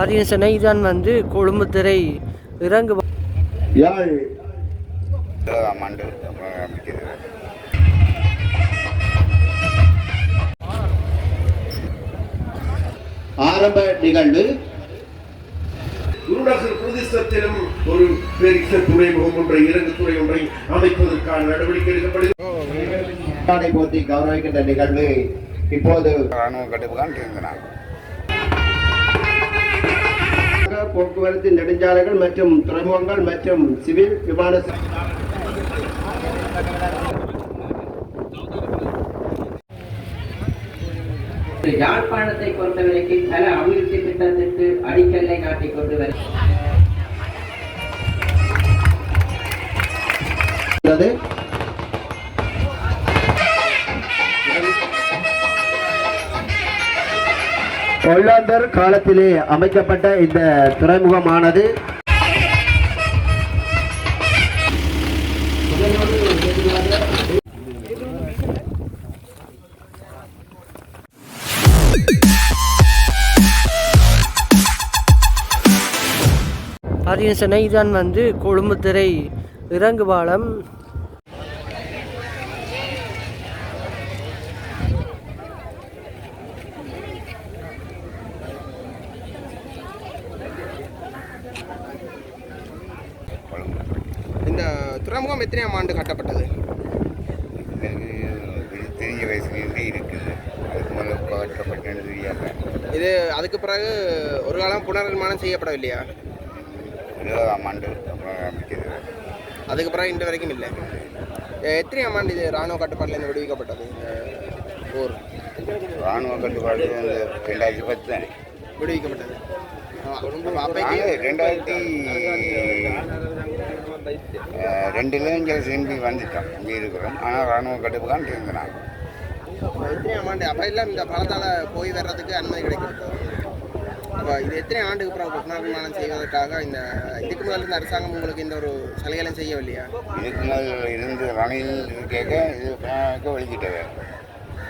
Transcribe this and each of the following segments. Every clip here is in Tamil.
அதன் சென்னை தான் வந்து கொழும்புத்துறை இறங்கு ஆரம்ப நிகழ்வு. குருநாசர் பிரதேசத்திலும் ஒரு பெரிய துறைமுகம் ஒன்றை இறங்கு துறை ஒன்றை அமைப்பதற்கான நடவடிக்கை எடுக்கப்படுகிறது. போற்றி கௌரவிக்கின்ற நிகழ்வு இப்போது ராணுவ கட்டுப்புதான் இருந்தாங்க போக்குவரத்து நெடுஞ்சாலைகள் மற்றும் துறைமுகங்கள் மற்றும் சிவில் விமான யாழ்ப்பாணத்தை பொறுத்தவரைக்கும் பல அபிவிருத்தி திட்டத்திற்கு அடிக்கல்லை நாட்டிக் கொண்டு வரு ஒல்லாந்தர் காலத்திலே அமைக்கப்பட்ட இந்த துறைமுகமானது. அதன் சென்னை தான் வந்து கொழும்புத்துறை இறங்கு பாலம் கொழும்பு இந்த துறைமுகம் எத்தனையாம் ஆண்டு கட்டப்பட்டது எனக்கு இது தெரிஞ்ச வயசுலேருந்தே இருக்குது அதுக்கு முதல்ல கட்டப்பட்டேன்னு தெரியாம இது அதுக்கு பிறகு ஒரு காலம் புனர்நிர்மாணம் செய்யப்படவில்லையா? இருபதாம் ஆண்டு அதுக்கு பிறகு இன்று வரைக்கும் இல்லை. எ- எத்தனையாம் ஆண்டு இது ராணுவ கட்டுப்பாட்டிலேருந்து விடுவிக்கப்பட்டது ஊர் ராணுவ கட்டுப்பாடு ரெண்டாயிரத்தி பத்து தானே. விடுவிக்கப்பட்டது. ரெண்டாயிரத்தி ரெண்டுல இங்கே திரும்பி வந்துட்டோம். இங்கே இருக்கிறோம். ஆனால் ராணுவ இருந்தாங்க எத்தனையாம் ஆண்டு? அப்போ எல்லாம் இந்த பழத்தால் போய் வர்றதுக்கு அனுமதி கிடைக்கிறது அப்போ இது எத்தனை ஆண்டுக்கு பிறகு புனர்நிர்மாணம் செய்வதற்காக இந்த இதுக்கு முதல்ல இந்த அரசாங்கம் உங்களுக்கு இந்த ஒரு சலுகைகளும் செய்யவில்லையா? இதுக்கு முதல்ல இருந்து ரணில் கேட்க இது வெளிக்கிட்டது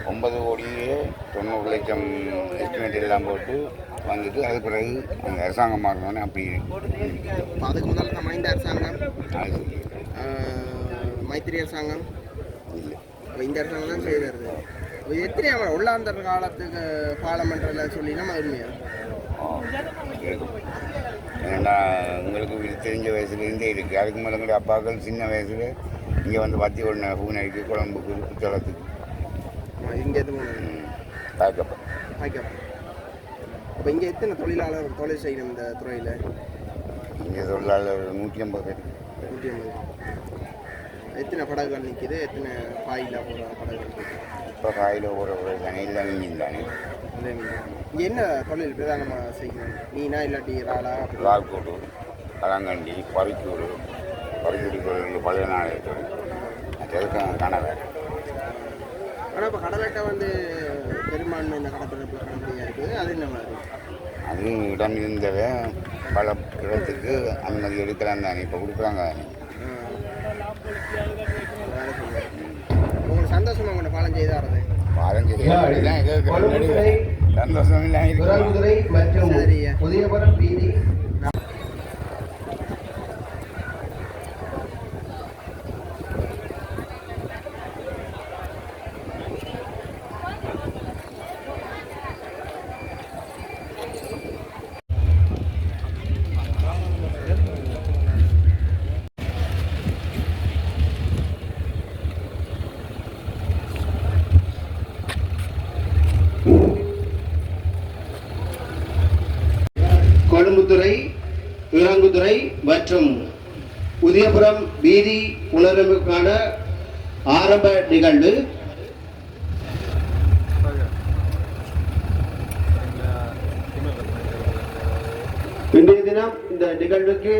ஒன்பது கோடியே தொண்ணூறு லட்சம் எஸ்டிமேட் எல்லாம் போட்டு வந்துட்டு அது பிறகு அந்த அரசாங்கம் மாறினோடனே அப்படி அப்ப அதுக்கு முதல்ல நம்ம இந்த அரசாங்கம்? மைத்திரி அரசாங்கம்? இல்லை. இந்த அரசாங்கம் தான் செய்து வருது அப்ப இது எத்தனை ஆமா உள்ளாந்தர் காலத்துக்கு பார்லமெண்ட்டில் சொல்லி நம்ம உண்மையா ஏன்னா உங்களுக்கு தெரிஞ்ச வயசுலேருந்தே இருக்குது அதுக்கு மேலே கூட அப்பாக்கள் சின்ன வயசில் இங்கே வந்து பத்தி ஒன்று பூனைக்கு குழம்புக்கு குச்சலத்துக்கு. இங்கேருந்து போகணும் பேக்கப் ஆய்க்கப்பா அப்போ இங்கே எத்தனை தொழிலாளர் தொழில் செய்யணும் இந்த துறையில்? இங்கே தொழிலாளர் நூற்றி ஐம்பது பேர். நூற்றி ஐம்பது எத்தனை படகுகள் நிற்கிது எத்தனை பாயிலா போகிற படகுகள்? நிற்கிது இப்போ காயில் ஒரு ஒரு தனியில் இன்ஜின் தானே இங்கே என்ன தொழில் பிரதானமாக செய்யணும் மீனா இல்லாட்டி இறாலா லால்கோடு கலங்கண்டி பறிக்கூடு பறிக்கூடி கோயில் பழைய நாளைய தொழில் மற்றதுக்கு காணலை ஆனால் இப்போ கடலட்டை வந்து பெரும்பான்மை இந்த கடற்பரப்பு கடற்படியாக இருக்குது அது என்ன மாதிரி அது இடம் இருந்தத பல இடத்துக்கு அனுமதி எடுக்கலாம் தானே இப்போ கொடுக்குறாங்க தானே சந்தோஷமா உங்களை பாலம் செய்தாரது பாலம் செய்யலாம் கொழும்புத்துறை சந்தோஷம் இல்லாமல் சரியா. புதியபுரம் வீதி கொழும்புத்துறை இறங்குதுறை மற்றும் உதயபுரம் வீதி புனரமைப்புக்கான ஆரம்ப நிகழ்வு. இன்றைய தினம் இந்த நிகழ்வுக்கு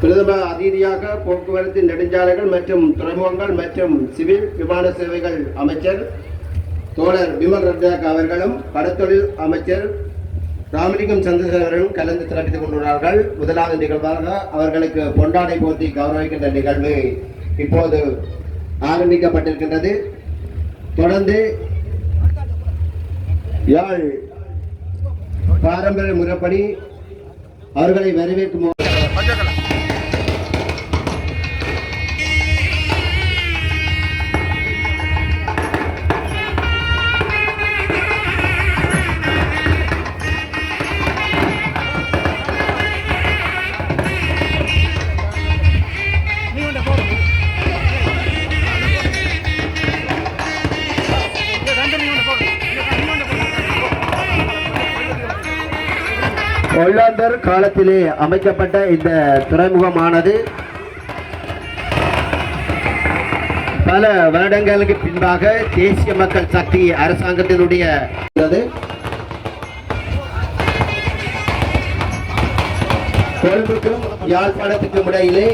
பிரதம அதிதியாக போக்குவரத்து நெடுஞ்சாலைகள் மற்றும் துறைமுகங்கள் மற்றும் சிவில் விமான சேவைகள் அமைச்சர் தோழர் விமல் ரத்னாக் அவர்களும் கடத்தொழில் அமைச்சர் ராமலிங்கம் சந்திரசேகரனும் கலந்து சிறப்பித்துக் கொண்டுள்ளார்கள். முதலாவது நிகழ்வாக அவர்களுக்கு பொண்டாடை போட்டி கௌரவிக்கின்ற நிகழ்வு. இப்போது ஆரம்பிக்கப்பட்டிருக்கின்றது. தொடர்ந்து யாழ் பாரம்பரிய முறைப்படி அவர்களை வரவேற்கும் ஒல்லாந்தர் காலத்திலே அமைக்கப்பட்ட இந்த துறைமுகமானது பல வருடங்களுக்கு பின்பாக தேசிய மக்கள் சக்தி அரசாங்கத்தினுடைய கொழும்புக்கும் யாழ்ப்பாணத்துக்கும் இடையிலே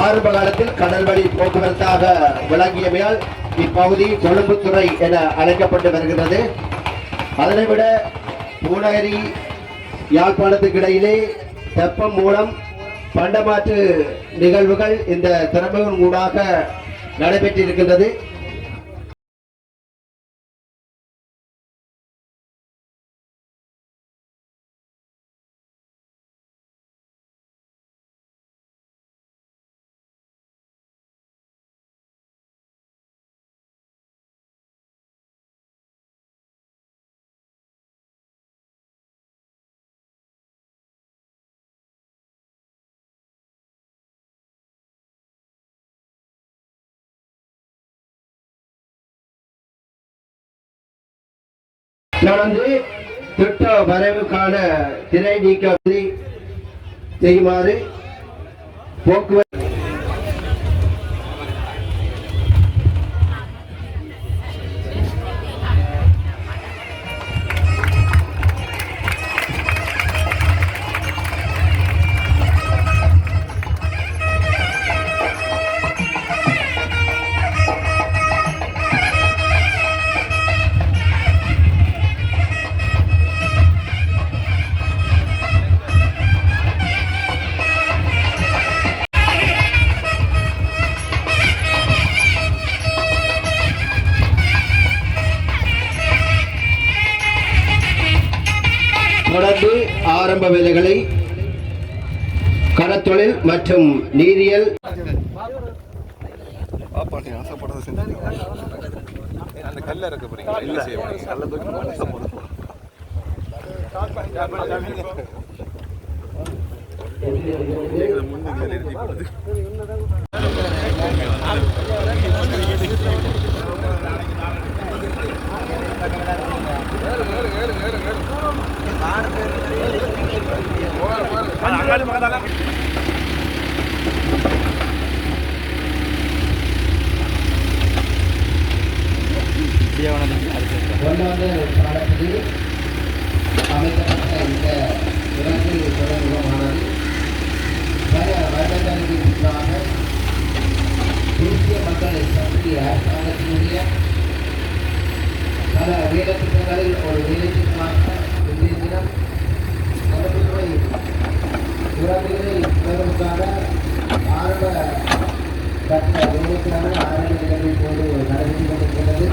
ஆரம்ப காலத்தில் கடல் வழி போக்குவரத்தாக விளங்கியமையால் இப்பகுதி கொழும்புத்துறை என அழைக்கப்பட்டு வருகிறது அதனை விட பூநகரி யாழ்ப்பாணத்துக்கு இடையிலே தெப்பம் மூலம் பண்டமாற்று நிகழ்வுகள் இந்த திறமையின் ஊடாக நடைபெற்றிருக்கின்றது. தொடர்ந்து திட்ட வரைவுக்கான திரை நீக்கம் செய்யுமாறு போக்குவரத்து மற்றும் நீரியல். ஒன்றாவது காலத்தில் அமைக்கப்பட்ட இந்த இலங்கை துறைமுகமானது பல வருடங்களுக்கு முன்பாக தேசிய மக்களை சக்தி அரசாங்கத்தினுடைய பல வேலை திட்டங்களில் ஒரு வேலை திட்டமாக இன்றைய தினம் கடற்கரை உறவுகளை பெறுவதற்கான ஆரம்ப கட்ட வேலைக்கான ஆரம்ப நிகழ்வு போது நடைபெற்று கொண்டிருக்கிறது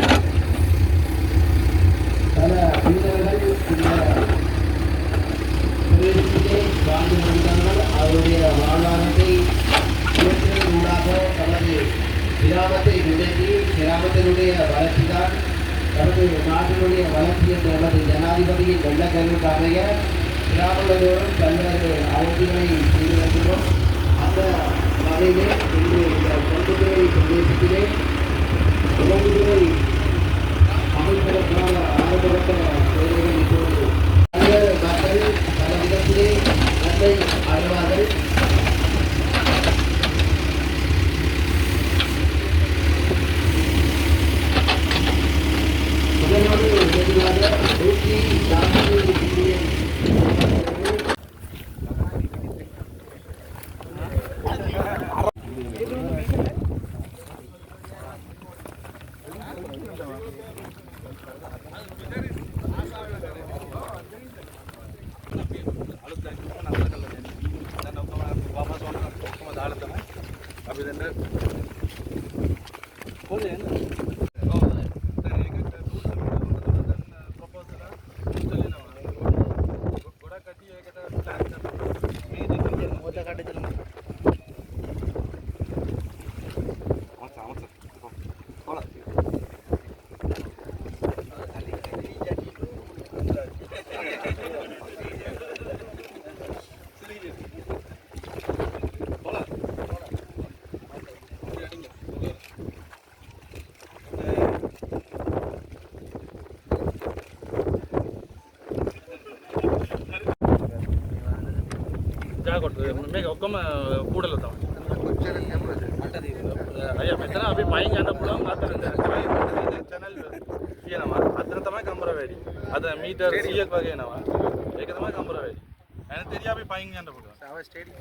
பல வீரர்கள் இந்த பிரதேசத்திலே வாழ்ந்து வருகிறார்கள் அவருடைய வாழ்வாதாரத்தை உயர்த்துவதன் ஊடாக தமது கிராமத்தை முன்னேற்றி கிராமத்தினுடைய வளர்ச்சி தான் தமது நாட்டினுடைய வளர்ச்சி என்ற நமது கல்வி வெள்ள கல்விக்கு அமைய கிராமங்களோடும் பல்வேறு அமைப்புகளை செய்து வருகிறோம் அந்த வகையிலே இன்று இந்த கொண்டுதுறை பிரதேசத்திலே உலகுதுறை அமைப்பதற்கான ஆரம்பகட்ட வேலைகள் இப்போது பல்வேறு மக்கள் பல விதத்திலே தந்தை ଯାହା କରୁଛୁ ମେ ఒక్కమ కూడలు తాం అయ్యా మిత్ర అవి పైన కనపడం ఛానల్ ఏనవా అతనతమే కంబరవేడి అది మీటర్ సీఎక్ వగేనవా ఏకదమే కంబరవేడి ఆయన తెలియ అవి పైన కనపడం స్టేడియం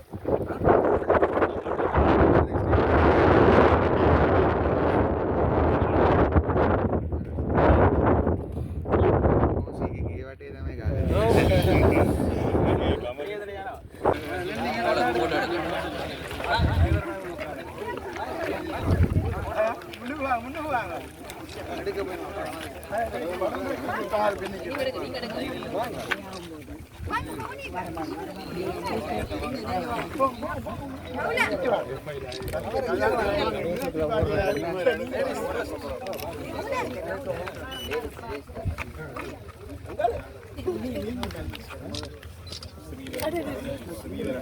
すみれ。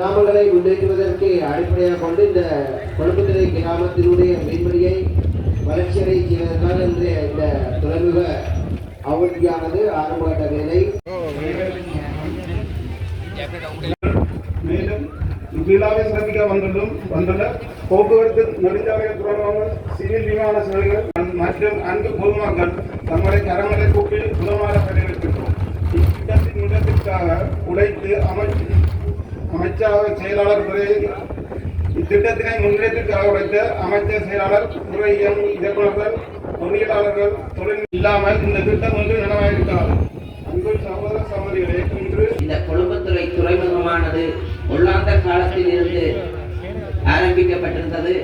கிராமங்களை முன்னேற்றுவதற்கு அடிப்படையாக கொண்டு இந்த கொழும்புத்துறை கிராமத்தினுடைய மீன்பிடியை வளர்ச்சியடை செய்வதற்காக இன்றைய இந்த துறைமுக அவதியானது ஆரம்பகட்ட வேலை. மேலும் இவ்விழாவை சிறப்பிக்க வந்துள்ளும் வந்துள்ள போக்குவரத்து நெடுஞ்சாலை துறைமுகங்கள் சிவில் விமான சேவைகள் மற்றும் அன்பு பொதுமக்கள் தங்களை கரங்களை கூப்பி உதவார வரவேற்கின்றோம் இத்திட்டத்தின் முன்னேற்றத்திற்காக உழைத்து அமைச்சு அமைச்சக செயலாளர் துறை இத்திட்டத்தினை முன்னேற்றத்திற்காக உழைத்த அமைச்சர் செயலாளர் துறை இயக்குநர்கள் பொறியியலாளர்கள் தொழில் இல்லாமல் இந்த திட்டம் ஒன்று நனவாயிருக்காது. அன்பு சகோதர சகோதரிகளே இன்று இந்த கொழும்புத்துறை துறைமுகமானது உள்ளாந்த காலத்தில் இருந்து ஆரம்பிக்கப்பட்டிருந்தது.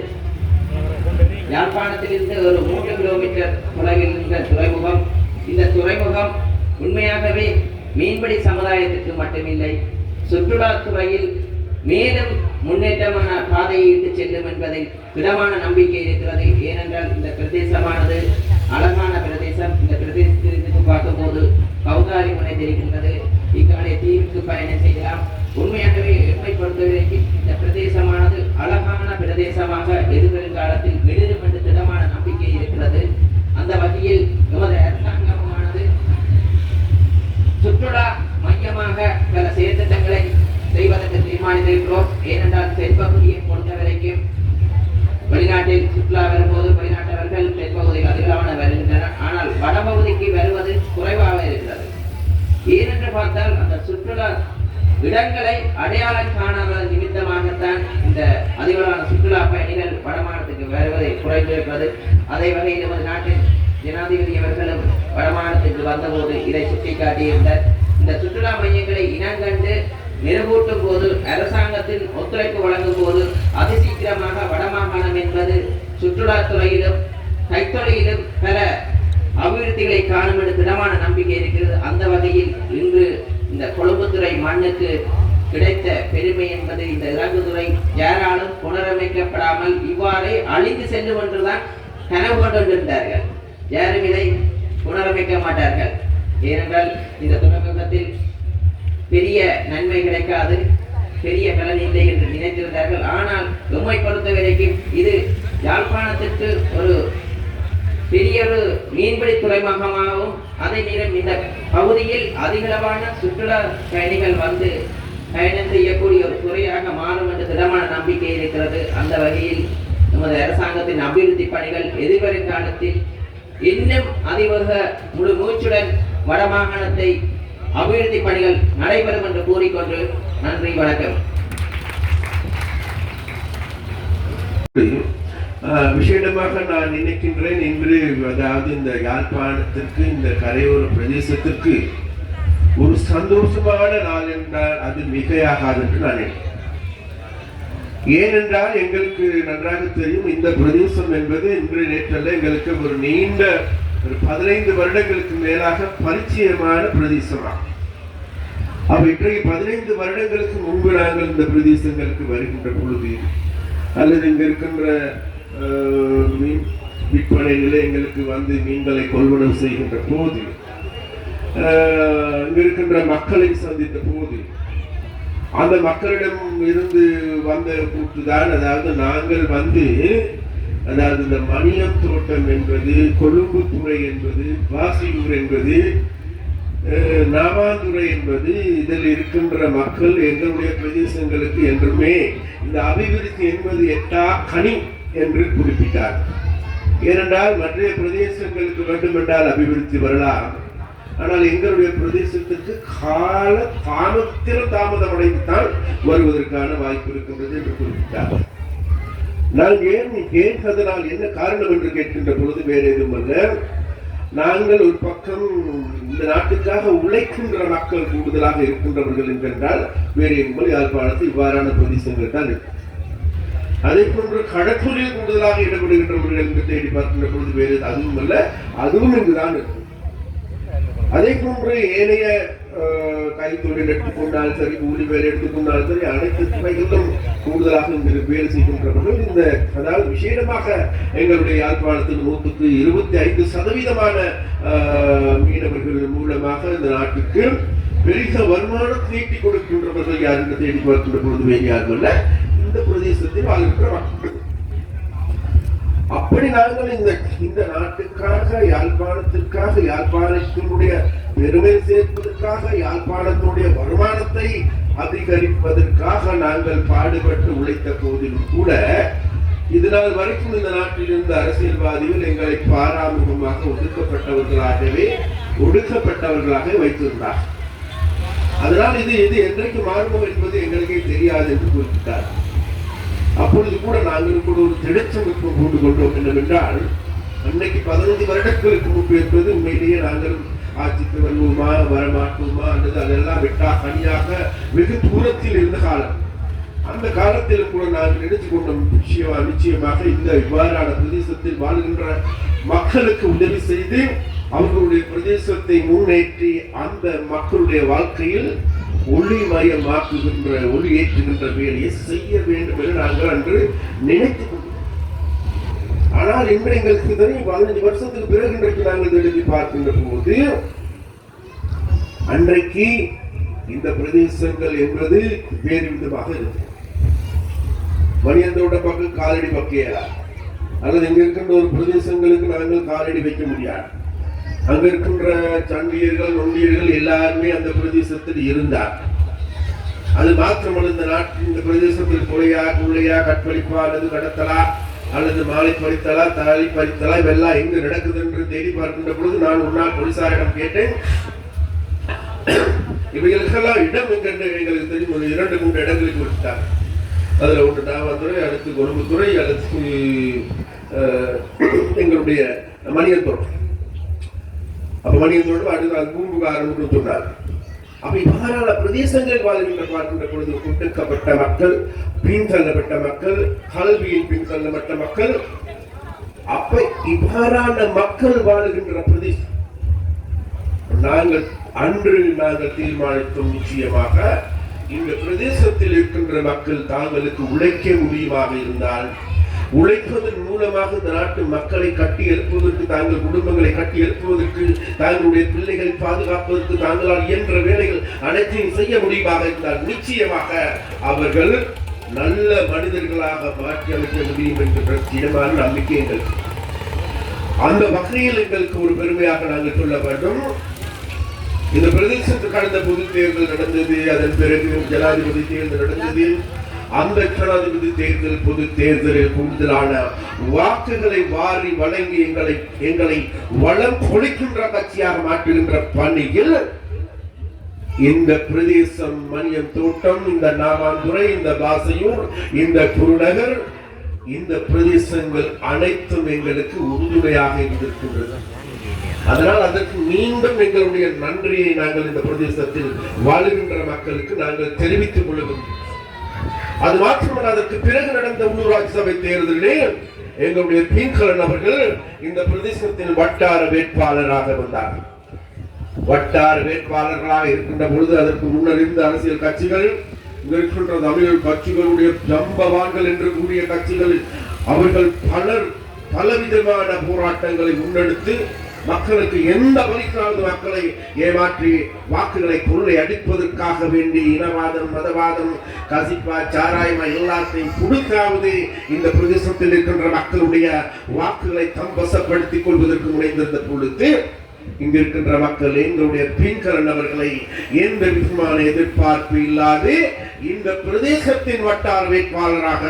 யாழ்ப்பாணத்திலிருந்து ஒரு மூன்று கிலோமீட்டர் தொலைவில் இருந்த துறைமுகம் இந்த துறைமுகம் உண்மையாகவே மீன்பிடி சமுதாயத்திற்கு மட்டுமில்லை. சுற்றுலாத்துறையில் மேலும் முன்னேற்றமான பாதையை இட்டு செல்லும் என்பதில் திடமான நம்பிக்கை இருக்கிறது. ஏனென்றால் இந்த பிரதேசமானது அழகான பிரதேசம். இந்த பிரதேசத்திற்கு பார்க்கும்போது கௌதாரி முனை தெரிகின்றது. இக்காலை தீவுக்கு பயணம் செய்யலாம். உண்மையாகவே எம்மை பொறுத்தவரைக்கும் இந்த பிரதேசமானது அழகான பிரதேசமாக எதிர்வரும் காலத்தில் விடுதலும் என்று திடமான நம்பிக்கை இருக்கிறது. அந்த வகையில் எமது அரசாங்கமானது சுற்றுலா மையமாக பல செயற்திட்டங்களை செய்வதற்கு தீர்மானித்திருக்கிறோம். ஏனென்றால் தென்பகுதியை பொறுத்தவரைக்கும் வெளிநாட்டில் சுற்றுலா வரும்போது வெளிநாட்டவர்கள் தென்பகுதியில் அதிகமான வருகின்றனர். ஆனால் வடபகுதிக்கு வருவது குறைவாக இருக்கிறது. ஏனென்று பார்த்தால் அந்த சுற்றுலா இடங்களை அடையாளம் காணாத நிமித்தமாகத்தான் இந்த அதிகளான சுற்றுலா பயணிகள் வடமாநிலத்துக்கு வருவதை குறைந்திருக்கிறது அதே வகையில் நமது நாட்டின் ஜனாதிபதி அவர்களும் வடமாநிலத்துக்கு வந்தபோது இதை சுட்டிக்காட்டியிருந்தார். இந்த சுற்றுலா மையங்களை இனங்கண்டு நிறுவூட்டும் போது அரசாங்கத்தின் ஒத்துழைப்பு வழங்கும் போது அதிசீக்கிரமாக வடமாகாணம் என்பது சுற்றுலாத்துறையிலும் கைத்தொழிலும் பல அபிவிருத்திகளை காணும் என்று திடமான நம்பிக்கை இருக்கிறது. அந்த வகையில் இன்று இந்த கொழும்புத்துறை மண்ணுக்கு கிடைத்த பெருமை என்பது இந்த இறங்குதுறை யாராலும் புனரமைக்கப்படாமல் இவ்வாறே அழிந்து செல்லும் என்றுதான் கனவு கொண்டிருந்தார்கள். யாரும் இதை புனரமைக்க மாட்டார்கள். ஏனென்றால் இந்த துறைமுகத்தில் பெரிய நன்மை கிடைக்காது பெரிய பலன் இல்லை என்று நினைத்திருந்தார்கள். ஆனால் எம்மை பொறுத்த வரைக்கும் இது யாழ்ப்பாணத்திற்கு ஒரு பெரிய ஒரு மீன்பிடி துறைமுகமாகவும் அதே நேரம் இந்த பகுதியில் அதிகளவான சுற்றுலா பயணிகள் வந்து பயணம் செய்யக்கூடிய ஒரு துறையாக மாறும் என்று திடமான நம்பிக்கை இருக்கிறது. அந்த வகையில் நமது அரசாங்கத்தின் அபிவிருத்தி பணிகள் எதிர்வரும் காலத்தில் இன்னும் அதிவேக முழு மூச்சுடன் வடமாகாணத்தை அபிவிருத்தி பணிகள் நடைபெறும் என்று கூறிக்கொண்டு நன்றி வணக்கம். ஆஹ் விசேடமாக நான் நினைக்கின்றேன் இன்று அதாவது இந்த யாழ்ப்பாணத்திற்கு இந்த கரையோர பிரதேசத்திற்கு ஒரு சந்தோஷமான நாள் என்றால் அது மிகையாகாது என்று நான் நினைக்கிறேன். ஏனென்றால் எங்களுக்கு நன்றாக தெரியும் இந்த பிரதேசம் என்பது இன்று நேற்றல்ல எங்களுக்கு ஒரு நீண்ட ஒரு பதினைந்து வருடங்களுக்கு மேலாக பரிச்சயமான பிரதேசமாக அப்ப இன்றைக்கு பதினைந்து வருடங்களுக்கு முன்பு நாங்கள் இந்த பிரதேசங்களுக்கு வருகின்ற பொழுது அல்லது இங்க இருக்கின்ற மீன் விற்பனை நிலையங்களுக்கு வந்து மீன்களை கொள்வனவு செய்கின்ற போது இங்கே இங்க இருக்கின்ற மக்களை சந்தித்த போது அந்த மக்களிடம் இருந்து வந்த கூட்டுதான் அதாவது நாங்கள் வந்து அதாவது இந்த மணியம் தோட்டம் என்பது கொழும்பு துறை என்பது வாசியூர் என்பது அஹ், நாவாந்துறை என்பது இதில் இருக்கின்ற மக்கள் எங்களுடைய பிரதேசங்களுக்கு என்றுமே இந்த அபிவிருத்தி என்பது எட்டா கனி என்று குறிப்பிட்டார். ஏனென்றால் மற்ற பிரதேசங்களுக்கு வேண்டுமென்றால் அபிவிருத்தி வரலாம். ஆனால் எங்களுடைய பிரதேசத்துக்கு கால தாமத்திர தாமதம் அடைந்துதான் வருவதற்கான வாய்ப்பு இருக்கின்றது என்று குறிப்பிட்டார். நான் ஏன் ஏன் என்ன காரணம் என்று கேட்கின்ற பொழுது வேறு எதுவும் அல்ல. நாங்கள் ஒரு பக்கம் இந்த நாட்டுக்காக உழைக்கின்ற மக்கள் கூடுதலாக இருக்கின்றவர்கள் என்றால் வேறு எங்கள் யாழ்ப்பாணத்தில் இவ்வாறான பிரதேசங்கள் தான் இருக்கும் அதே போன்று கடற்தொழில் கூடுதலாக இடம்பெறுகின்றவர்கள் என்று தேடி பார்க்கின்ற பொழுது வேறு அதுவும் அல்ல. அதுவும் இங்குதான் இருக்கும் அதே போன்று ஏனைய கைத்தொழில் எடுத்துக்கொண்டாலும் சரி கூலி வேலை எடுத்துக்கொண்டாலும் சரி அனைத்து துறைகளிலும் கூடுதலாக இங்கு வேலை செய்கின்றவர்கள் இந்த அதாவது விசேடமாக எங்களுடைய யாழ்ப்பாணத்தில் நூற்றுக்கு இருபத்தி ஐந்து சதவீதமான மீனவர்கள் மூலமாக இந்த நாட்டுக்கு பெரிய வருமானம் நீட்டி கொடுக்கின்றவர்கள் யார் என்று தேடி பார்க்கின்ற பொழுது யாரும் இந்த பிரதேசத்தில் வாழ்கின்ற மக்கள். அப்படி நாங்கள் இந்த இந்த நாட்டுக்காக யாழ்ப்பாணத்திற்காக யாழ்ப்பாணத்தினுடைய பெருமை சேர்ப்பதற்காக யாழ்ப்பாணத்தினுடைய வருமானத்தை அதிகரிப்பதற்காக நாங்கள் பாடுபட்டு உழைத்த போதிலும் கூட இதனால் வரைக்கும் இந்த நாட்டில் இருந்த அரசியல்வாதிகள் எங்களை பாராமுகமாக ஒதுக்கப்பட்டவர்களாகவே ஒடுக்கப்பட்டவர்களாக வைத்திருந்தார் அதனால் இது இது என்றைக்கு மாறுமோ என்பது எங்களுக்கே தெரியாது என்று குறிப்பிட்டார் அப்பொழுது கூட நாங்கள் கூட ஒரு திடச்சமைப்பு கொண்டு கொண்டோம் என்னவென்றால் அன்னைக்கு பதினைந்து வருடங்களுக்கு முன்பு என்பது உண்மையிலேயே நாங்கள் ஆட்சிக்கு வருவோமா வரமாட்டோமா அல்லது அதெல்லாம் விட்டா தனியாக வெகு தூரத்தில் இருந்த காலம். அந்த காலத்தில் கூட நாங்கள் நினைத்து கொண்டோம் நிச்சயமா நிச்சயமாக இந்த இவ்வாறான பிரதேசத்தில் வாழ்கின்ற மக்களுக்கு உதவி செய்து அவர்களுடைய பிரதேசத்தை முன்னேற்றி அந்த மக்களுடைய வாழ்க்கையில் ஒளிமயமாக்குகின்ற ஒளி ஏற்றுகின்ற வேலையை செய்ய வேண்டும் என்று நாங்கள் அன்று நினைத்துக் ஆனால் இன்று எங்களுக்கு தெரியும் பதினஞ்சு வருஷத்துக்கு பிறகு இன்றைக்கு நாங்கள் எழுதி பார்க்கின்ற போது அன்றைக்கு இந்த பிரதேசங்கள் என்பது வேறு விதமாக இருக்கு. மணியந்தோட பக்கம் காலடி வைக்கலா அல்லது இங்க இருக்கின்ற ஒரு பிரதேசங்களுக்கு நாங்கள் காலடி வைக்க முடியாது. அங்க இருக்கின்ற சண்டியர்கள் நொண்டியர்கள் எல்லாருமே அந்த பிரதேசத்தில் இருந்தார். அது மாத்திரமல்ல இந்த நாட்டில் இந்த பிரதேசத்தில் கொலையா கொள்ளையா கற்பழிப்பா அல்லது கடத்தலா அல்லது மாலை பறித்தலா தாலி பறித்தலா இவெல்லாம் எங்கு நடக்குது என்று தேடி பார்க்கின்ற பொழுது நான் ஒரு நாள் போலீசாரிடம் கேட்டேன். இவைகளுக்கெல்லாம் இடம் எங்கென்று எங்களுக்கு தெரியும். ஒரு இரண்டு மூன்று இடங்களுக்கு விட்டார். அதுல ஒன்று நாவந்துறை அடுத்து கொழும்புத்துறை அடுத்து எங்களுடைய மணியந்தோட்டம் அப்ப மணியந்தோடு அடுத்து அது கொடுத்துள்ளார் அப்படி அப்ப இவ்வாறான பிரதேசங்களில் வாழ்கின்ற பார்க்கின்ற பொழுது ஒடுக்கப்பட்ட மக்கள் பின்தள்ளப்பட்ட மக்கள் கல்வியில் பின்தள்ளப்பட்ட மக்கள் அப்ப இவ்வாறான மக்கள் வாழுகின்ற பிரதேசம். நாங்கள் அன்று நாங்கள் தீர்மானித்தோம் நிச்சயமாக இந்த பிரதேசத்தில் இருக்கின்ற மக்கள் தாங்களுக்கு உழைக்க முடியுமாக இருந்தால் உழைப்பதன் மூலமாக இந்த நாட்டு மக்களை கட்டி எழுப்புவதற்கு தாங்கள் குடும்பங்களை கட்டி எழுப்புவதற்கு தங்களுடைய பிள்ளைகளை பாதுகாப்பதற்கு தாங்களால் இயன்ற வேலைகள் அனைத்தையும் செய்ய முடிவாக இருந்தால் நிச்சயமாக அவர்கள் நல்ல மனிதர்களாக மாற்றி அமைக்க முடியும் என்ற திடமான நம்பிக்கை எங்களுக்கு அந்த வகையில் எங்களுக்கு ஒரு பெருமையாக நாங்கள் சொல்ல வேண்டும். இந்த பிரதேசத்துக்கு கடந்த பொது தேர்தல் நடந்தது அதன் பிறகு ஜனாதிபதி தேர்தல் நடந்தது. அந்த ஜனாதிபதி தேர்தல் பொது தேர்தலில் கூடுதலான வாக்குகளை வாரி வழங்கி எங்களை எங்களை வளம் கொளிக்கின்ற கட்சியாக மாற்றுகின்ற பணியில் இந்த பிரதேசம் மணியம் தோட்டம் இந்த நாமாந்துறை இந்த பாசையூர் இந்த குருநகர் இந்த பிரதேசங்கள் அனைத்தும் எங்களுக்கு உறுதுணையாக இருந்திருக்கின்றது அதனால் அதற்கு மீண்டும் எங்களுடைய நன்றியை நாங்கள் இந்த பிரதேசத்தில் வாழுகின்ற மக்களுக்கு நாங்கள் தெரிவித்துக் கொள்ளுகின்றோம் அது மாத்திரமல்ல அதற்கு பிறகு நடந்த உள்ளூராட்சி சபை தேர்தலிலே எங்களுடைய பிங்கலன் அவர்கள் இந்த பிரதேசத்தின் வட்டார வேட்பாளராக வந்தார். வட்டார வேட்பாளர்களாக இருக்கின்ற பொழுது அதற்கு முன்னர் இருந்த அரசியல் கட்சிகள் இருக்கின்ற தமிழ் கட்சிகளுடைய ஜம்பவான்கள் என்று கூடிய கட்சிகள் அவர்கள் பலர் பலவிதமான போராட்டங்களை முன்னெடுத்து மக்களுக்கு எந்த வழிக்காவது மக்களை ஏமாற்றி வாக்குகளை கொள்ளை அடிப்பதற்காக வேண்டி இனவாதம் மதவாதம் கசிப்பா சாராயமா எல்லாத்தையும் கொடுத்தாவது இந்த பிரதேசத்தில் இருக்கின்ற மக்களுடைய வாக்குகளை தம்பசப்படுத்திக் கொள்வதற்கு முனைந்திருந்த பொழுது இங்கு இருக்கின்ற மக்கள் எங்களுடைய பின்கரன் அவர்களை எந்த விதமான எதிர்பார்ப்பு இல்லாது இந்த பிரதேசத்தின் வட்டார வேட்பாளராக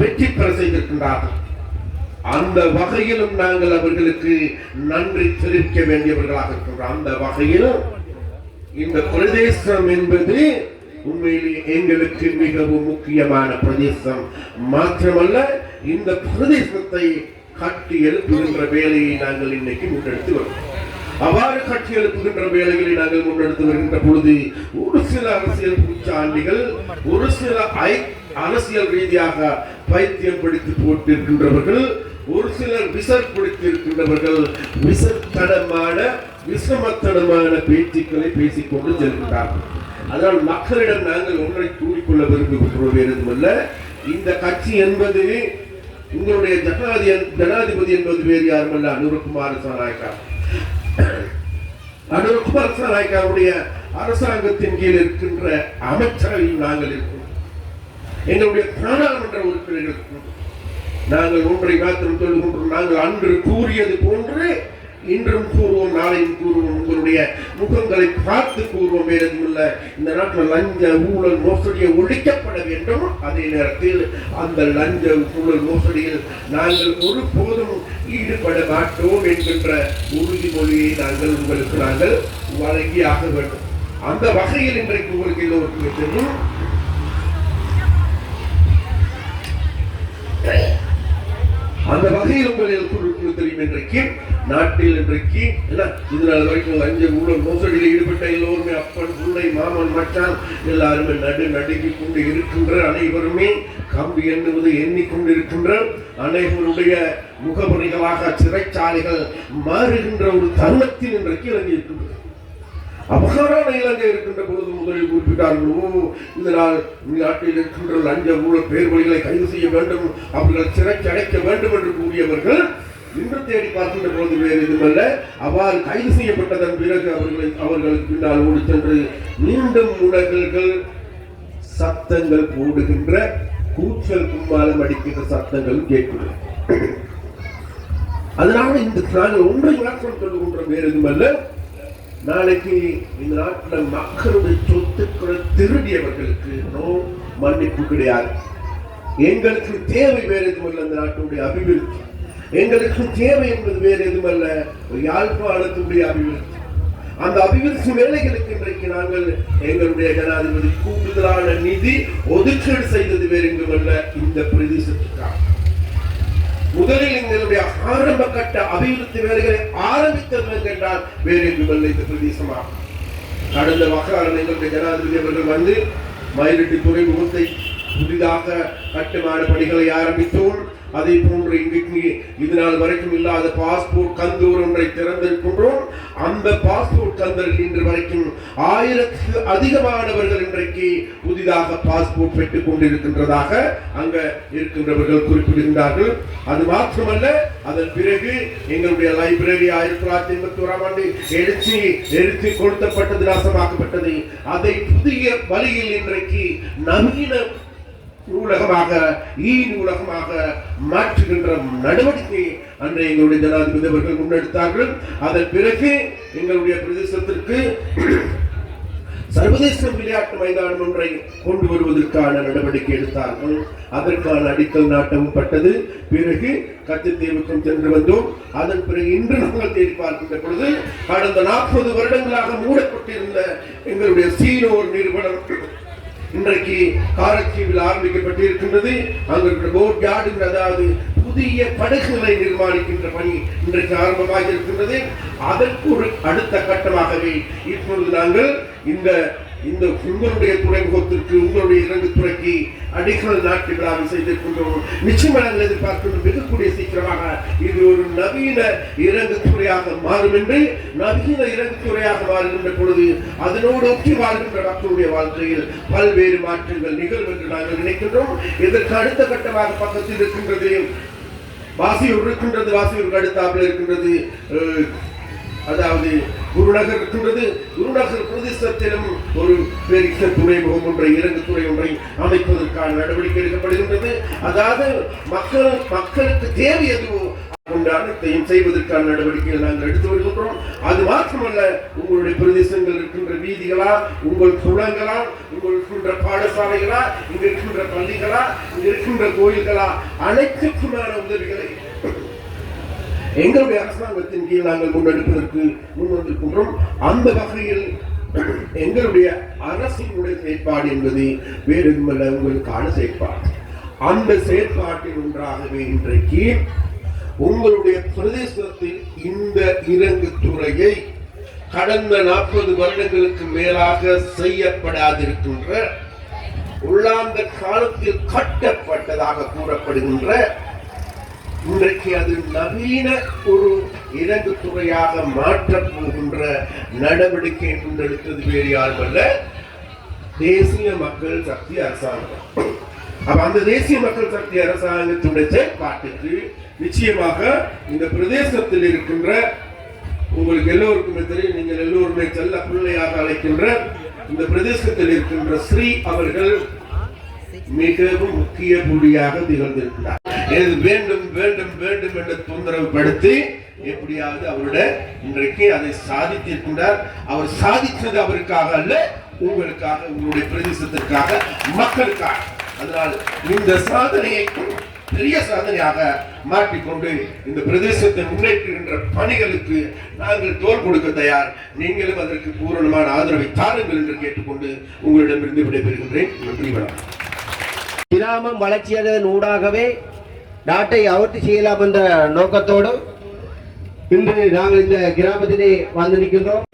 வெற்றி பெற செய்திருக்கின்றார்கள். அந்த வகையிலும் நாங்கள் அவர்களுக்கு நன்றி தெரிவிக்க வேண்டியவர்களாக இருக்கிறோம். அந்த வகையிலும் இந்த பிரதேசம் என்பது உண்மையிலே எங்களுக்கு மிகவும் முக்கியமான பிரதேசம். மாத்திரமல்ல இந்த பிரதேசத்தை கட்டி எழுப்புகின்ற வேலையை நாங்கள் இன்னைக்கு முன்னெடுத்து வருகிறோம். அவ்வாறு கட்சி எழுப்புகின்ற வேலைகளை நாங்கள் முன்னெடுத்து வருகின்ற பொழுது ஒரு சில அரசியல் பூச்சாண்டிகள் ஒரு சில ஐ- அரசியல் ரீதியாக பைத்தியம் பிடித்து போட்டிருக்கின்றவர்கள் ஒரு சிலர் விசர் பிடித்திருக்கின்றவர்கள் விசத்தனமான விசமத்தனமான பேச்சுக்களை பேசிக்கொண்டு செல்கிறார்கள் அதனால் மக்களிடம் நாங்கள் ஒன்றை கூறிக்கொள்ள விரும்புகின்றோம் வேறு இந்த கட்சி என்பது உங்களுடைய ஜனாதி ஜனாதிபதி என்பது வேறு யாருமல்ல அனுரகுமார் சாராயக்கா அனுரகுமார் சாராயக்காவுடைய அரசாங்கத்தின் கீழ் இருக்கின்ற அமைச்சரவையில் நாங்கள் இருக்கிறோம் எங்களுடைய பாராளுமன்ற உறுப்பினர்கள் இருக்கிறோம். நாங்கள் ஒன்றை மாத்திரம் சொல்லுகின்றோம் நாங்கள் அன்று கூறியது போன்று இன்றும் கூறுவோம் நாளையும் கூறுவோம். உங்களுடைய முகங்களை பார்த்து கூறுவோம். வேறு எதுவுமில்ல இந்த நாட்டில் லஞ்ச ஊழல் மோசடியை ஒழிக்கப்பட வேண்டும். அதே நேரத்தில் அந்த லஞ்ச ஊழல் மோசடியில் நாங்கள் ஒருபோதும் ஈடுபட மாட்டோம் என்கின்ற உறுதிமொழியை நாங்கள் உங்களுக்கு நாங்கள் வழங்கி ஆக வேண்டும். அந்த வகையில் இன்றைக்கு உங்களுக்கு ஒரு தெரியும். அந்த வகையில் உங்களில் குழுக்கு தெரியும் இன்றைக்கு. நாட்டில் இன்றைக்கு என்ன? இது நாள் வரைக்கும் லஞ்ச ஊழல் மோசடியில் ஈடுபட்ட எல்லோருமே அப்பன் பிள்ளை மாமன் மச்சான் எல்லாருமே நடு நடுங்கி கொண்டு இருக்கின்ற அனைவருமே கம்பி எண்ணுவது எண்ணிக்கொண்டிருக்கின்ற அனைவருடைய முகமுறைகளாக சிறைச்சாலைகள் மாறுகின்ற ஒரு தருணத்தில் இன்றைக்கு இறங்கி இருக்கின்றது இலங்கை இருக்கின்ற பொழுது முதலில் குறிப்பிட்டார்களோ இந்த நாள் நாட்டில் இருக்கின்ற லஞ்ச ஊழல் பேர்வழிகளை கைது செய்ய வேண்டும் அவர்கள் சிறைக்கு அடைக்க வேண்டும் என்று கூறியவர்கள் இன்று தேடி பார்க்கின்ற பொழுது வேறு எதுவுமல்ல. அவ்வாறு கைது செய்யப்பட்டதன் பிறகு அவர்களை அவர்களுக்கு பின்னால் ஓடி சென்று மீண்டும் உலகர்கள் சத்தங்கள் போடுகின்ற கூச்சல் கும்மாலம் அடிக்கின்ற சத்தங்கள் கேட்கிறது அதனால இந்த நாங்கள் ஒன்றை மாற்றம் சொல்லுகின்ற வேறு எதுவுமல்ல. நாளைக்கு இந்த நாட்டில் மக்களுடைய சொத்துக்களை திருடியவர்களுக்கு நோ மன்னிப்பு கிடையாது. எங்களுக்கு தேவை வேறு எதுவுமல்ல அந்த நாட்டுடைய அபிவிருத்தி. எங்களுக்கு தேவை என்பது வேறு எதுவும் எதுவுமல்ல யாழ்ப்பாணத்துடைய அபிவிருத்தி. அந்த அபிவிருத்தி வேலைகளுக்கு இன்றைக்கு நாங்கள் எங்களுடைய ஜனாதிபதி கூடுதலான நிதி ஒதுக்கீடு செய்தது வேறு எங்குமல்ல இந்த பிரதேசத்துக்காக. முதலில் எங்களுடைய ஆரம்ப கட்ட அபிவிருத்தி வேலைகளை ஆரம்பித்தது என்றால் வேறு எங்குமல்ல இந்த பிரதேசமாகும் கடந்த வாக்காளர் எங்களுடைய ஜனாதிபதி அவர்கள் வந்து மயிலிட்டு துறைமுகத்தை புதிதாக கட்டுமான பணிகளை ஆரம்பித்தோம். அதே போன்று இன்றைக்கு இது நாள் வரைக்கும் இல்லாத பாஸ்போர்ட் கந்தூர் ஒன்றை திறந்திருக்கின்றோம். அந்த பாஸ்போர்ட் கந்தர்கள் இன்று வரைக்கும் ஆயிரத்துக்கு அதிகமானவர்கள் இன்றைக்கு புதிதாக பாஸ்போர்ட் பெற்றுக் கொண்டிருக்கின்றதாக அங்க இருக்கின்றவர்கள் குறிப்பிடுகின்றார்கள். அது மாத்திரமல்ல அதன் பிறகு எங்களுடைய லைப்ரரி ஆயிரத்தி தொள்ளாயிரத்தி எண்பத்தி ஓராம் ஆண்டு எழுச்சி எழுத்து கொடுத்தப்பட்டது நாசமாக்கப்பட்டது. அதை புதிய வழியில் இன்றைக்கு நவீன நூலகமாக ஈ நூலகமாக மாற்றுகின்ற நடவடிக்கை அன்றைய எங்களுடைய ஜனாதிபதி அவர்கள் முன்னெடுத்தார்கள். அதன் பிறகு எங்களுடைய பிரதேசத்திற்கு சர்வதேச விளையாட்டு மைதானம் ஒன்றை கொண்டு வருவதற்கான நடவடிக்கை எடுத்தார்கள். அதற்கான அடிக்கல் நாட்டமும் பட்டது. பிறகு கத்தித்தீவுக்கும் சென்று வந்தோம். அதன் பிறகு இன்று நாங்கள் தேடி பார்க்கின்ற பொழுது கடந்த நாற்பது வருடங்களாக மூடப்பட்டிருந்த எங்களுடைய சீனோர் நிறுவனம் இன்றைக்கு காரத்தீவில் ஆரம்பிக்கப்பட்டிருக்கின்றது. அங்கு அங்கே போட் யார்டு அதாவது புதிய படகுகளை நிர்மாணிக்கின்ற பணி இன்றைக்கு ஆரம்பமாக இருக்கின்றது அதற்கு ஒரு அடுத்த கட்டமாகவே இப்பொழுது நாங்கள் இந்த இந்த உங்களுடைய துறைமுகத்திற்கு உங்களுடைய இரண்டு துறைக்கு அடிக்கல் நாட்டு விழாவை செய்திருக்கின்றோம் நிச்சயமாக நாங்கள் எதிர்பார்க்கின்றோம் மிக சீக்கிரமாக இது ஒரு நவீன இறங்கு துறையாக மாறும் என்று நவீன இறங்கு துறையாக மாறுகின்ற பொழுது அதனோடு ஒட்டி வாழ்கின்ற மக்களுடைய வாழ்க்கையில் பல்வேறு மாற்றங்கள் நிகழும் என்று நாங்கள் நினைக்கின்றோம். இதற்கு அடுத்த கட்டமாக பக்கத்தில் இருக்கின்றது வாசியூர் இருக்கின்றது வாசியூருக்கு அடுத்தாப்புல இருக்கின்றது அஹ், அதாவது குருநகர் இருக்கின்றது குருநகர் பிரதேசத்திலும் ஒரு பெரிய துறைமுகம் ஒன்றை இறங்கு துறை ஒன்றை அமைப்பதற்கான நடவடிக்கை எடுக்கப்படுகின்றது. அதாவது மக்கள் மக்களுக்கு தேவை எதுவோ அனைத்தையும் செய்வதற்கான நடவடிக்கைகள் நாங்கள் எடுத்து வருகின்றோம். அது மாத்திரமல்ல உங்களுடைய பிரதேசங்கள் இருக்கின்ற வீதிகளா உங்கள் குளங்களா உங்கள் இருக்கின்ற பாடசாலைகளா இங்க இருக்கின்ற பள்ளிகளா இங்க இருக்கின்ற கோயில்களா அனைத்துக்குமான உதவிகளை எங்களுடைய அரசாங்கத்தின் கீழ் நாங்கள் முன்னெடுப்பதற்கு முன்வந்திருக்கின்றோம் அந்த வகையில் எங்களுடைய அரசினுடைய செயற்பாடு என்பது வேறு எதுவுமல்ல உங்களுக்கான செயற்பாடு. அந்த செயற்பாட்டின் ஒன்றாகவே இன்றைக்கு உங்களுடைய பிரதேசத்தில் இந்த இறங்கு துறையை கடந்த நாற்பது வருடங்களுக்கு மேலாக செய்யப்படாதிருக்கின்ற உள்ளாந்த காலத்தில் கட்டப்பட்டதாக கூறப்படுகின்ற இன்றைக்கு அது நவீன ஒரு இறங்கு துறையாக மாற்றப் போகின்ற நடவடிக்கை முன்னெடுத்தது வேறு யாரும் அல்ல. தேசிய மக்கள் சக்தி அரசாங்கம். அப்ப அந்த தேசிய மக்கள் சக்தி அரசாங்கத்துடைய செயற்பாட்டுக்கு நிச்சயமாக இந்த பிரதேசத்தில் இருக்கின்ற உங்களுக்கு எல்லோருக்குமே தெரியும் நீங்கள் எல்லோருமே செல்ல பிள்ளையாக அழைக்கின்ற இந்த பிரதேசத்தில் இருக்கின்ற ஸ்ரீ அவர்கள் மிகவும் முக்கிய புள்ளியாக திகழ்ந்திருக்கிறார். இது வேண்டும் வேண்டும் வேண்டும் என்று தொந்தரவு படுத்தி எப்படியாவது அவருடைய இன்றைக்கு அதை சாதித்திருக்கின்றார். அவர் சாதித்தது அவருக்காக அல்ல உங்களுக்காக உங்களுடைய பிரதேசத்திற்காக மக்களுக்காக. அதனால் இந்த சாதனையை பெரிய சாதனையாக மாற்றிக்கொண்டு இந்த பிரதேசத்தை முன்னேற்றுகின்ற பணிகளுக்கு நாங்கள் தோல் கொடுக்க தயார். நீங்களும் அதற்கு பூரணமான ஆதரவை தாருங்கள் என்று கேட்டுக்கொண்டு உங்களிடமிருந்து விடைபெறுகின்றேன். நன்றி வணக்கம். கிராமம் வளர்ச்சியதன் ஊடாகவே நாட்டை அவர்த்தி செய்யலாம் என்ற நோக்கத்தோடு இன்று நாங்கள் இந்த கிராமத்திலே வந்து நிற்கின்றோம்.